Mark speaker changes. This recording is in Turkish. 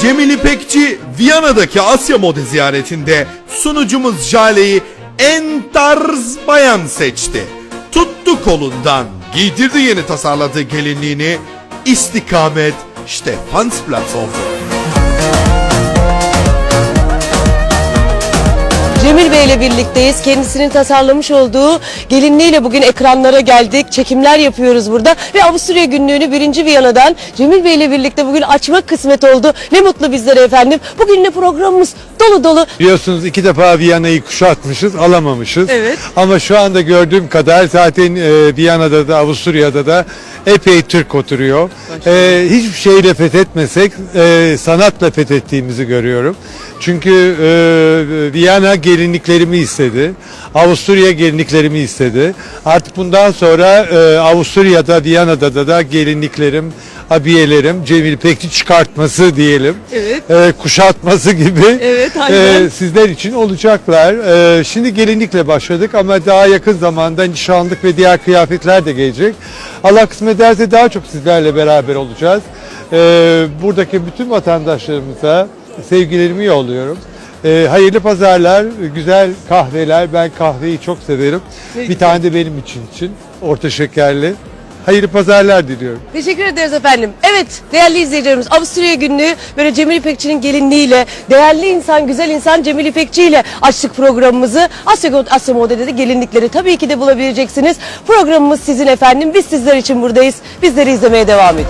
Speaker 1: Cemil İpekçi Viyana'daki Asya Moda ziyaretinde sunucumuz Jale'yi en tarz bayan seçti. Tuttu kolundan, giydirdi yeni tasarladığı gelinliğini, istikamet Stefansplatz oldu.
Speaker 2: Bey ile birlikteyiz. Kendisinin tasarlamış olduğu gelinliğiyle bugün ekranlara geldik. Çekimler yapıyoruz burada. Ve Avusturya günlüğünü birinci Viyana'dan Cemil Bey ile birlikte bugün açmak kısmet oldu. Ne mutlu bizlere efendim. Bugün de programımız dolu dolu.
Speaker 3: Biliyorsunuz iki defa Viyana'yı kuşatmışız, alamamışız.
Speaker 2: Evet.
Speaker 3: Ama şu anda gördüğüm kadar zaten e, Viyana'da da Avusturya'da da epey Türk oturuyor. E, hiçbir şeyle fethetmesek e, sanatla fethettiğimizi görüyorum. Çünkü e, Viyana gelinliklerimi istedi. Avusturya gelinliklerimi istedi. Artık bundan sonra e, Avusturya'da, Viyana'da da, da gelinliklerim, abiyelerim Cemil İpekçi çıkartması diyelim.
Speaker 2: Evet.
Speaker 3: E, kuşatması gibi
Speaker 2: Evet, aynen.
Speaker 3: e, sizler için olacaklar. E, şimdi gelinlikle başladık ama daha yakın zamanda nişanlık ve diğer kıyafetler de gelecek. Allah kısmet ederse daha çok sizlerle beraber olacağız. E, buradaki bütün vatandaşlarımıza sevgilerimi yolluyorum. E, hayırlı pazarlar, güzel kahveler. Ben kahveyi çok severim.
Speaker 2: Ne
Speaker 3: Bir tane de benim için için orta şekerli. Hayırlı pazarlar diliyorum.
Speaker 2: Teşekkür ederiz efendim. Evet değerli izleyicilerimiz Avusturya günlüğü böyle Cemil İpekçi'nin gelinliğiyle değerli insan güzel insan Cemil İpekçi ile açtık programımızı. Asya, Asya Moda'da da gelinlikleri tabii ki de bulabileceksiniz. Programımız sizin efendim. Biz sizler için buradayız. Bizleri izlemeye devam edin.